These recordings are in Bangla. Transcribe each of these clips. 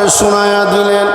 করে শোনায়া দিলেন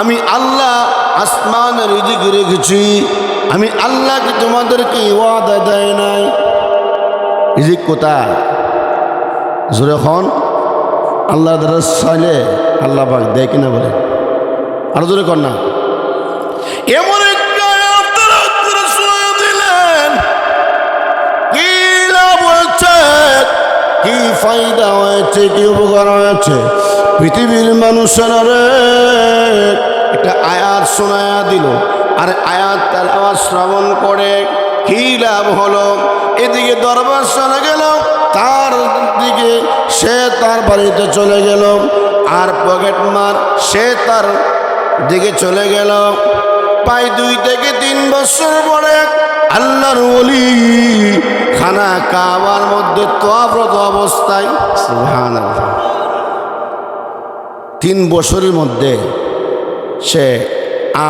আমি আল্লাহ আসমান রিজিক রেখেছি। আমি আল্লাহকে তোমাদেরকে ওয়াদা দেয় রিজিক কোথায় জোরে খন। আল্লাহ দ্বারা চাইলে আল্লাহ পাক দেয় কিনা বলে। আর জোরে কর না। এমন কি লাভ হয়েছে, কি উপকার হয়েছে? পৃথিবীর মানুষেরা একটা আয়াত শোনায়া দিল। আর আয়াত তার আওয়াজ শ্রবণ করে কি লাভ হলো? এদিকে দরবার চলে গেল, তার দিকে সে তার বাড়িতে চলে গেল, আর পকেট মার সে তার দিকে চলে গেল। প্রায় দুই থেকে তিন বছর পরে আল্লাহর ওলি খানা কাবার মধ্যে তোয়াব্রত অবস্থায়। তিন বছরের মধ্যে সে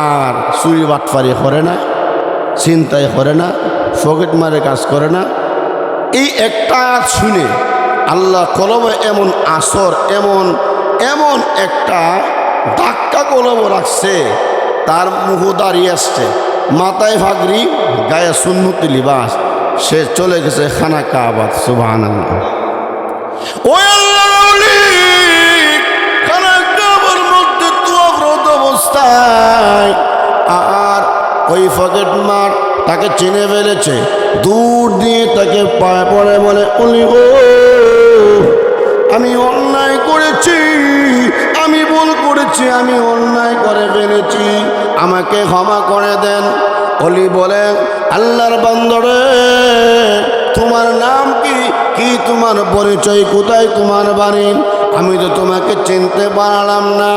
আর চুরি বাটফারি করে না। চিন্তাই করে না ফকেট মারে কাজ করে না। এই একটা শুনে আল্লাহ কলমে এমন আসর, এমন এমন একটা ধাক্কা কলম রাখছে, তার মুখ দাঁড়িয়ে আসছে। মাথায় ফাগরি গায়ে সুন্নতি লিবাস, সে চলে গেছে খানা কাবাদ সুবাহান অবস্থায় ওই ফকেট মার তাকে চিনে ফেলেছে। দূর দিয়ে তাকে পায়ে পড়ে বলে, উনি গো, আমি অন্যায় করেছি, আমি ভুল করেছি, আমি অন্যায় করে ফেলেছি। আমাকে ক্ষমা করে দেন। অলি বলে, আল্লাহর বান্দরে, তোমার নাম কি? কি তোমার পরিচয়? কোথায় তোমার বাড়ি? আমি তো তোমাকে চিনতে পারলাম না।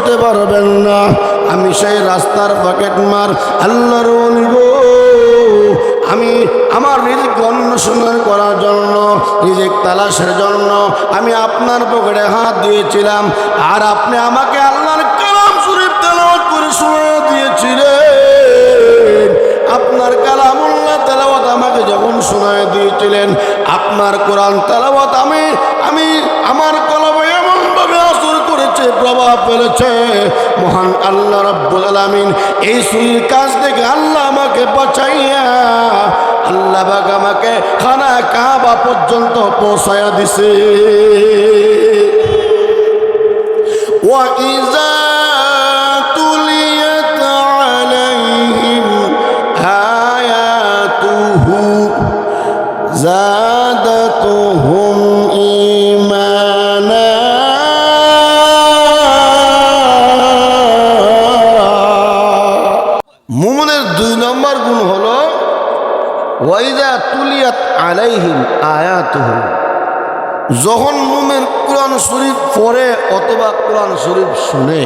চিনতে পারবেন না। আমি সেই রাস্তার পকেট মার আল্লাহর গো। আমি আমার রিজিক অন্বেষণ করার জন্য, রিজিক তালাশের জন্য আমি আপনার পকেটে হাত দিয়েছিলাম, আর আপনি আমাকে আল্লাহর কালাম শরীফ তেলাওয়াত করে শুনে দিয়েছিলেন। আপনার কালামুল্লাহ তেলাওয়াত আমাকে যখন শোনায় দিয়েছিলেন, আপনার কোরআন তেলাওয়াত আমি আমি আমার মানুষে প্রভাব ফেলেছে। মহান আল্লাহ রব্বুল আলমিন এই সুই কাজ থেকে আল্লাহ আমাকে বাঁচাইয়া আল্লাহ বাগ আমাকে খানা কাবা পর্যন্ত পৌঁছায়া দিছে। ওয়া ইজা আয়াতুহু যখন মুমের কোরআন শরীফ পড়ে অথবা কোরআন শরীফ শুনে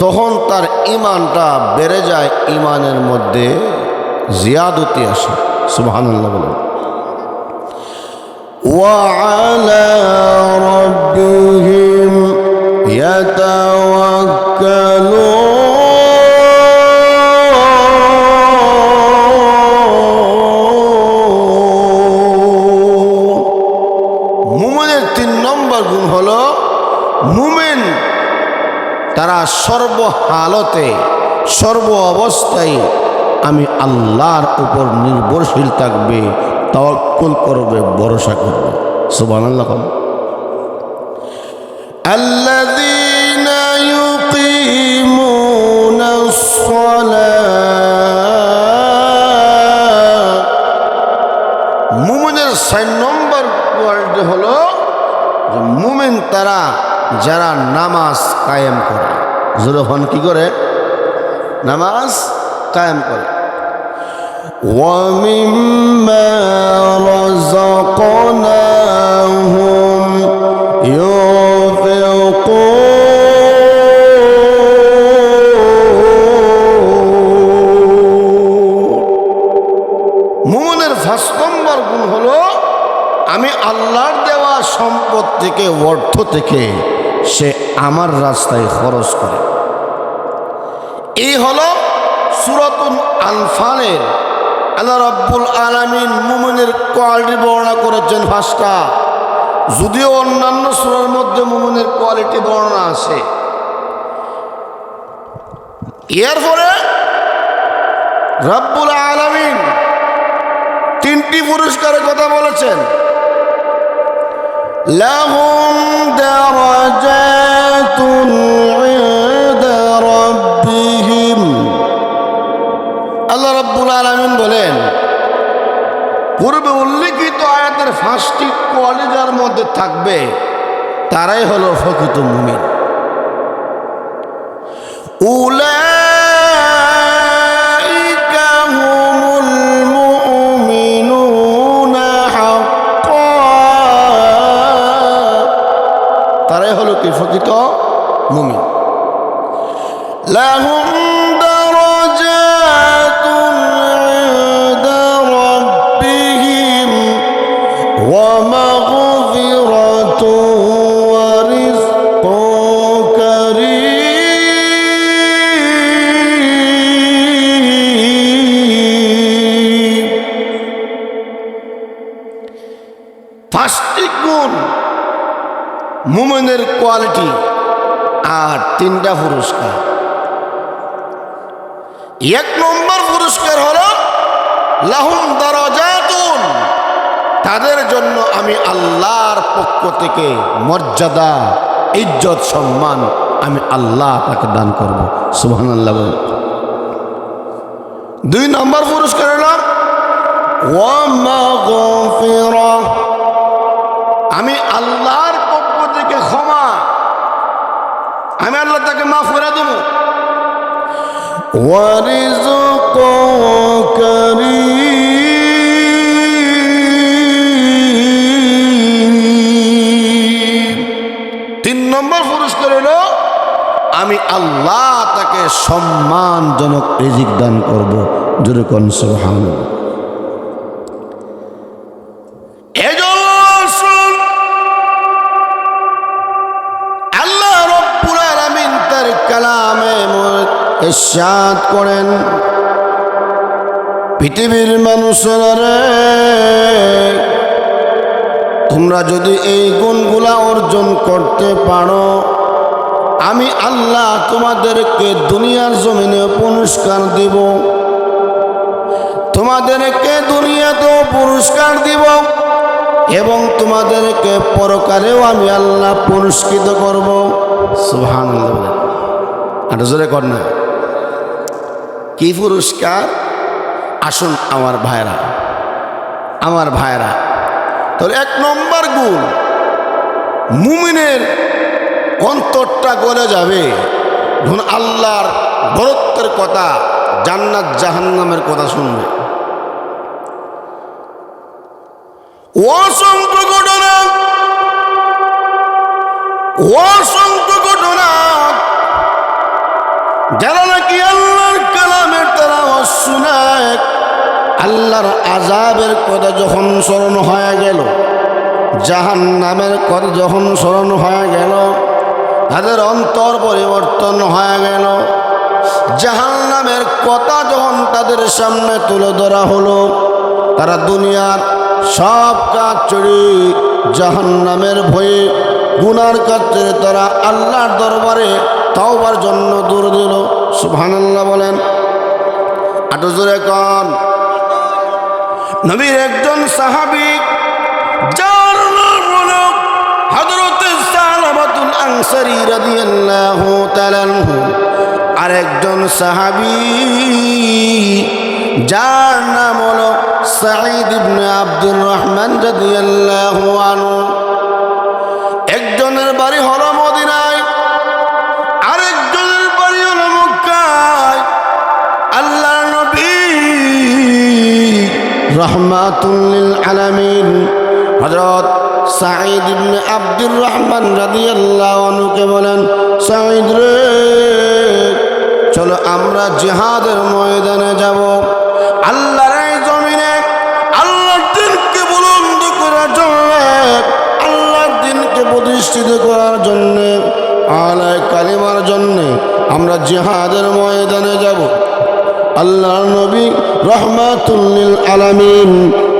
তখন তার ইমানটা বেড়ে যায় ইমানের মধ্যে জিয়াদতি আসে সুবহানাল্লাহ বলেন وعلى ربهم يتوكلون সর্বহালতে সর্ব অবস্থায় আমি আল্লাহর উপর নির্ভরশীল থাকবে তওয়াক্কুল করবে ভরসা করবে সুবহানাল্লাহ الذين يقيمون الصلاة মুমিনের ছয় নম্বর কোয়ালিটি হলো যে মুমিন তারা যারা নামাজ কায়েম করে জোরফান কি করে? নামাজ কায়েম করে। ومما رزقناهم মুমনের পাঁচ নম্বর গুণ হল আমি আল্লাহর দেওয়া সম্পদ থেকে অর্থ থেকে সে আমার রাস্তায় খরচ করে। এই হলো সুরতুল আনফানের আল্লাহ রব্বুল আলমিন মুমিনের কোয়ালিটি বর্ণনা করেছেন ফার্স্টটা যদিও অন্যান্য সুরের মধ্যে মুমিনের কোয়ালিটি বর্ণনা আছে। এরপরে রব্বুল আলমিন তিনটি পুরস্কারের কথা বলেছেন। লাহুম দারাজাতুন পূর্বে উল্লেখিত আয়াতের ফাঁসটি কোয়ালিজার মধ্যে থাকবে তারাই হলো ফকিত মুমিন। পাঁচটি কোয়ালিটি আর তিনটা পুরস্কার। এক নম্বর পুরস্কার হলো লাহুম তাদের জন্য আমি আল্লাহর পক্ষ থেকে মর্যাদা, ইজ্জত, সম্মান আমি আল্লাহ তাকে দান করব সুবহানাল্লাহ বলুন। দুই নম্বর পুরস্কার আমি আল্লাহর পক্ষ থেকে ক্ষমা আমি আল্লাহ তাকে মাফ করে দেব ওয়ারিজুক কারীম। আল্লাহ তাকে সম্মানজনক রিজিক দান করব। জোরে কোন সুবহানাল্লাহ। এজন্য শুন, আল্লাহ রব্বুল আলামিন তার কালামে ইরশাদ করেন পৃথিবীর মানুষরা তোমরা যদি এই গুণগুলা অর্জন করতে পারো আমি আল্লাহ তোমাদেরকে দুনিয়ার জমিনে পুরস্কার দিব। তোমাদেরকে দুনিয়াতেও পুরস্কার দিব এবং তোমাদেরকে পরকারেও আমি আল্লাহ পুরস্কৃত করব। সুহান জোরে কর না। কি পুরস্কার? আসুন আমার ভাইরা আমার ভাইরা। তাহলে এক নম্বর গুণ, মুমিনের অন্তরটা গলে যাবে। ধরুন আল্লাহর বরত্বের কথা, জান্নাত জাহান্নামের কথা শুনবে। অসংখ্য ঘটনা অসংখ্য ঘটনা যারা নাকি আল্লাহর কালামের তারা অশুনায় আল্লাহর আজাবের কথা যখন স্মরণ হয়ে গেল জাহান নামের কথা যখন স্মরণ হয়ে গেল তাদের অন্তর পরিবর্তন হয়ে গেল। জাহান নামের কথা যখন তাদের সামনে তুলে ধরা হলো, তারা দুনিয়ার সব কাজ চড়ি জাহান নামের ভয়ে গুনার কাজ ছেড়ে তারা আল্লাহর দরবারে তাওবার জন্য দূর দিল। সুবহানাল্লাহ বলেন আটো জোরে কন। নবীর একজন সাহাবি যার আনসারী রাদিয়াল্লাহু তাআলা আরেকজন সাহাবি, যার নাম হলো সাঈদ ইবনে আব্দুর রহমান রাদিয়াল্লাহু আনহু। একজনের বাড়ি হলো মদিনায়, আরেকজনের বাড়ি হলো মক্কায়। আল্লাহ নবী রহমাতুল্লিল আলামিন হযরত সাঈদ ইবনে আব্দুর রহমান রাদিয়াল্লাহু আনহুকে বলেন, সাঈদ রে, চলো আমরা জিহাদের ময়দানে যাব। আল্লাহর এই জমিনে আল্লাহর দিনকে বুলন্দ করার জন্য, আল্লাহর প্রতিষ্ঠিত করার জন্য আলাই কালিমার জন্য আমরা জিহাদের ময়দানে যাব। আল্লাহ নবী রহমাতুল্লিল আলামিন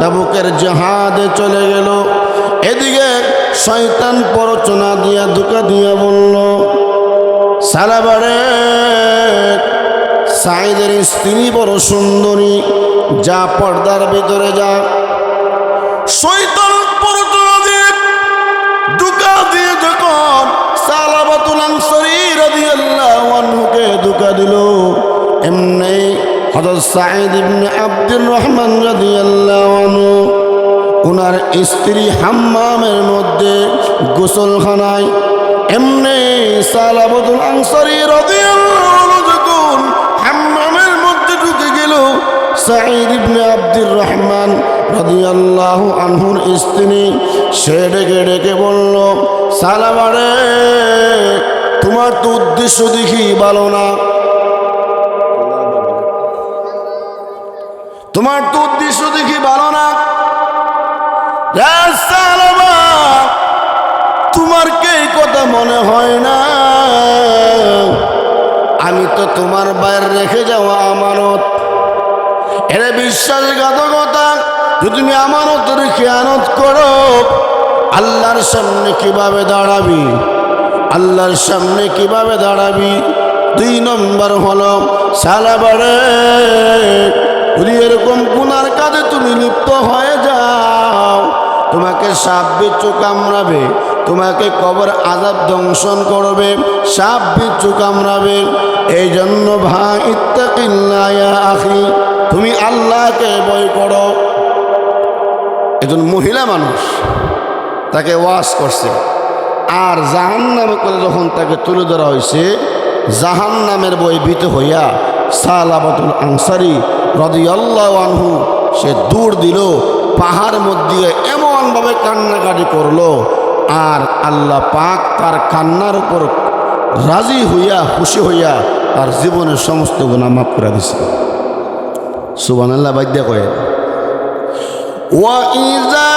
তাবুকের জাহাজে চলে গেল। এদিকে শয়তান পরচনা দিয়া দুকা দিয়া বলল সালাবারে সাইদের স্ত্রী বড় সুন্দরী, যা পর্দার ভিতরে যা। শৈতান পরচনা দিয়ে দুকা দিয়ে যখন সালাবাতুল আনসারী রাদিয়াল্লাহু আনহুকে দুকা দিল, এমনি হযরত সাঈদ ইবনে আব্দুর রহমান রাদিয়াল্লাহু আনহু ওনার স্ত্রী হাম্মামের মধ্যে গোসলখানায় এমনি সালাবাতুল আনসারী রাদিয়াল্লাহু আনহু যখন হাম্মামের মধ্যে ঢুকে গেল। সাঈদ ইবনে আব্দুর রহমান রাদিয়াল্লাহু আনহুর স্ত্রী, সে ডেকে ডেকে বলল সালামারে তোমার তো উদ্দেশ্য দেখি ভালো না। তোমার তো উদ্দেশ্য দেখি ভালো না। তোমার কে কথা মনে হয় না? আমি তো তোমার বাইরে রেখে যাওয়া আমানত। এরা বিশ্বাসঘাতকতা, যদি তুমি আমানত রেখে আনত করো, আল্লাহর সামনে কীভাবে দাঁড়াবি? আল্লাহর সামনে কীভাবে দাঁড়াবি? দুই নম্বর হলো সালাবারে এরকম গুনার কাজে তুমি লিপ্ত হয়ে যাও। তোমাকে সাপ বিচ্ছু কামড়াবে, তোমাকে কবর আজাব দংশন করবে সাপ বিচ্ছু কামড়াবে। এই জন্য ভাই ইত্তাকিল্লায়া আখি, তুমি আল্লাহকে বই করো। একজন মহিলা মানুষ, তাকে ওয়াশ করছে। আর জাহান নামে করে যখন তাকে তুলে ধরা হয়েছে জাহান নামের বই ভীত হইয়া সালাবাতুল আনসারি রদিয়াল্লাহ আনহু সে দূর দিল পাহাড় মধ্যে এমনভাবে কান্নাকাটি করলো আর আল্লাহ পাক তার কান্নার উপর রাজি হইয়া খুশি হইয়া তার জীবনের সমস্ত গুণা মাফ করে দিছে সুবান আল্লাহ বাদ্যা কয়ে وإذا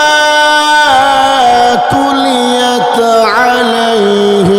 تليت عليهم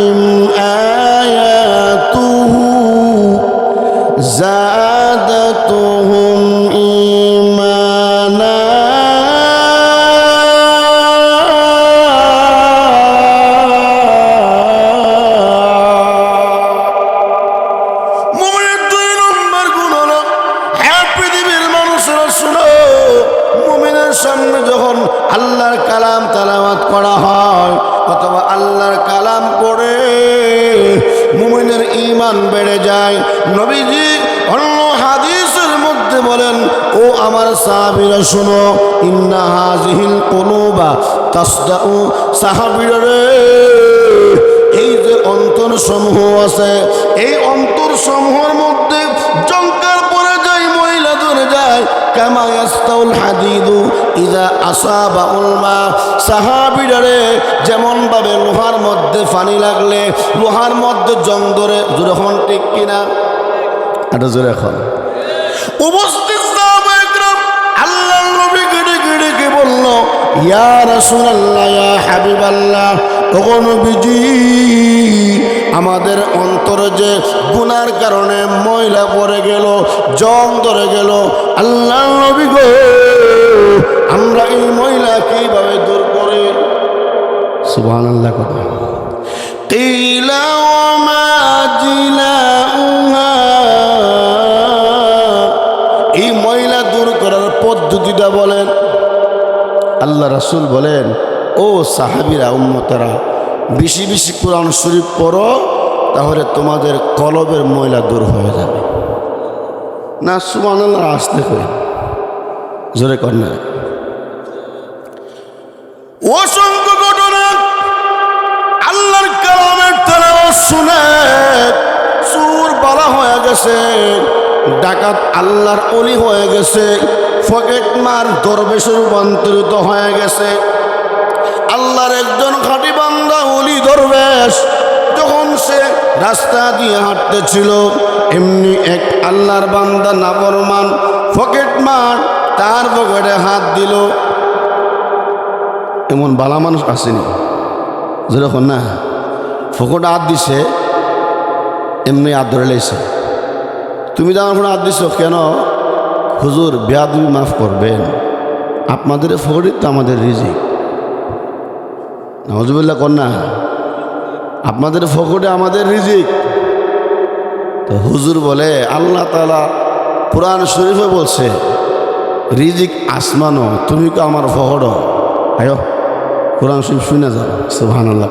সাহাবীরা শুনো, ইন্না হাজিহিল কুলুবা তাসদাউ। সাহাবীরা রে, এই যে অন্তর সমূহ আছে, এই অন্তর সমূহের মধ্যে জঙ্কার পরে যায়, মহিলা ধরে যায়। কামা ইয়াস্তাউল হাদিদু ইজা আসাবা উলমা। সাহাবিডারে যেমন ভাবে লোহার মধ্যে পানি লাগলে, লোহার মধ্যে জং ধরে যখন ঠিক কিনা? এটা জোরে এখন উপস্থিত ইয়া রাসূলুল্লাহ, ইয়া হাবিবাল্লাহ, ওগো বিজি আমাদের অন্তরে যে গুনার কারণে ময়লা পড়ে গেল, জং ধরে গেল আল্লাহ নবী গো, আমরা এই ময়লা কীভাবে দূর করি? সুবহানাল্লাহ কথা। এই মহিলা দূর করার পদ্ধতিটা বলেন। আল্লাহ রাসুল বলেন, ও সাহাবিরা, উম্মতারা, বেশি বেশি কোরআন শরীফ পড়ো, তাহলে তোমাদের কলবের ময়লা দূর হয়ে যাবে। না সুমান আল্লাহ আসতে হয়ে জোরে কর অসংখ্য ঘটনা আল্লাহর কালামের তারা শুনে চুর বালা হয়ে গেছে, ডাকাত আল্লাহর অলি হয়ে গেছে। ফকেট মার দরবেশে রূপান্তরিত হয়ে গেছে। আল্লাহর একজন খাটি বান্দা অলি দরবেশ, যখন সে রাস্তা দিয়ে হাঁটতেছিল, এমনি এক আল্লাহর বান্দা নাবরমান ফকেট মার তার পকেটে হাত দিল। এমন বালা মানুষ আসেনি, যেরকম না, ফকট হাত দিছে, এমনি হাত ধরে লেছে তুমি তো আমার হাত দিছ, কেন? হুজুর, বেয়াদবি মাফ করবেন। আপনাদের ফকরিত তো আমাদের রিজিক। নজবুল্লাহ কন্যা, আপনাদের ফকটে আমাদের রিজিক। তো হুজুর বলে, আল্লাহ তালা কোরআন শরীফে বলছে, রিজিক আসমানো তুমি তো আমার ফকট আয়, কোরআন শরীফ শুনে যাও সুহান আল্লাহ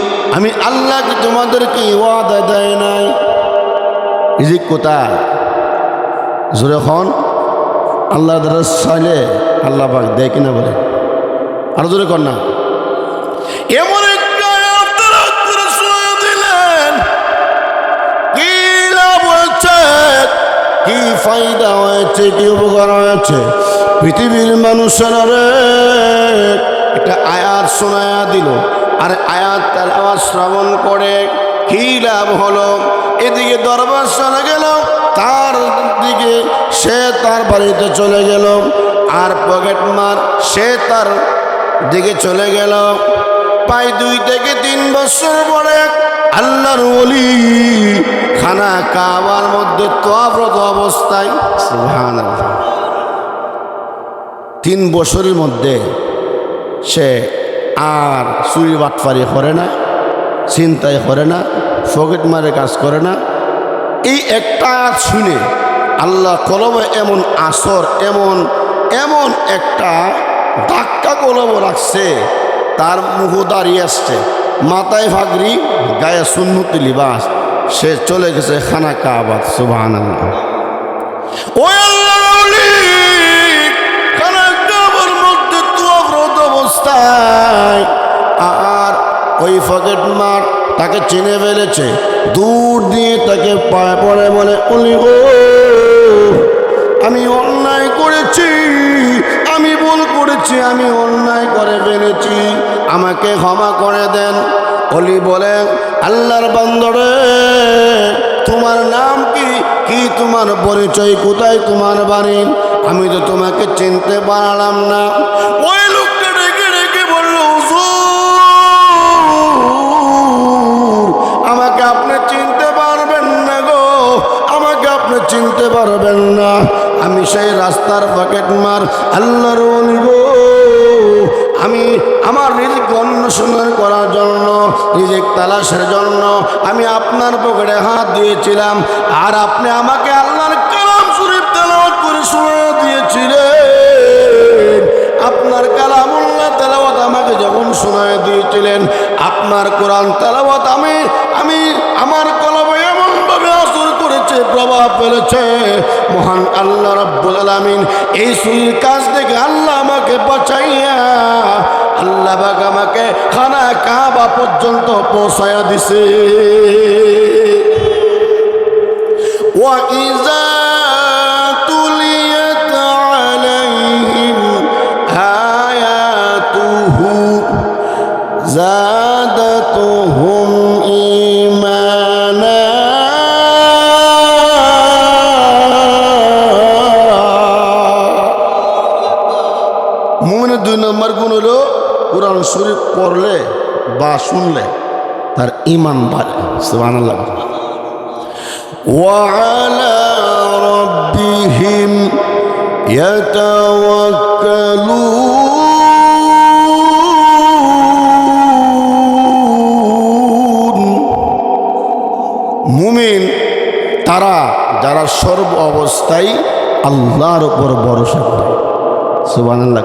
আমি আল্লাহকে তোমাদেরকে ওয়াদা দেয় নাই। রিজিক কোথায়? জোরে খন আল্লাহ দ্বারা চাইলে আল্লাহ পাক দেয় কিনা বলে আর জোরে কর না। এমন কি লাভ হয়েছে? কি উপকার হয়েছে? পৃথিবীর মানুষেরা একটা আয়াত শোনায়া দিল। আর আয়াত তার আওয়াজ শ্রবণ করে, কি লাভ হলো? এদিকে দরবার চলে গেল, তার দিকে সে তার বাড়িতে চলে গেল, আর পকেট মার সে তার দিকে চলে গেল। প্রায় দুই থেকে তিন বছর পরে আল্লাহর ওলি খানা কাবার মধ্যে তোয়াব্রত অবস্থায় তিন বছরের মধ্যে সে আর চুরি বাটফারি করে না চিন্তাই করে না ফকেট মারে কাজ করে না। এই একটা শুনে আল্লাহ কলমে এমন আসর, এমন এমন একটা ধাক্কা কলম রাখছে, তার মুখ দাঁড়িয়ে আসছে। মাথায় ভাগরি, গায়ে সুন্নতি লিবাস, সে চলে গেছে খানা কাবাদ সুবাহান ওই আল্লাহর অবস্থায় আর ওই ফকেট মার তাকে চিনে ফেলেছে। দূর দিয়ে তাকে পায়ে পড়ে বলে, উনি গো আমি অন্যায় করেছি, আমি ভুল করেছি, আমি অন্যায় করে ফেলেছি। আমাকে ক্ষমা করে দেন। অলি বলে, আল্লাহর বান্দরে, তোমার নাম কি? কি তোমার পরিচয়? কোথায় তোমার বাড়ি? আমি তো তোমাকে চিনতে পারলাম না। ওই সেই রাস্তার পকেট মার, আল্লাহর আমি আমার রিজিক অন্বেষণ করার জন্য রিজিক তালাশের জন্য আমি আপনার পকেটে হাত দিয়েছিলাম, আর আপনি আমাকে আল্লাহর কালাম শরীফ তেলাওয়াত করে শুনে দিয়েছিলেন। আপনার কালামুল্লাহ তেলাওয়াত আমাকে যখন শোনায় দিয়েছিলেন, আপনার কোরআন তেলাওয়াত আমি আমি আমার সবচেয়ে প্রভাব ফেলেছে। মহান আল্লাহ রব্বুল আলমিন এই সুই কাজ থেকে আল্লাহ আমাকে বাঁচাইয়া আল্লাহ বাগ আমাকে খানা কাবা পর্যন্ত পৌঁছায়া দিছে। ওয়া ইজা করলে বা শুনলে তার ইমান বাড়ে সুবান আল্লাহ وعلى ربهم يتوكلون মুমিন, তারা যারা সর্ব অবস্থায় আল্লাহর উপর ভরসা করে সুবান আল্লাহ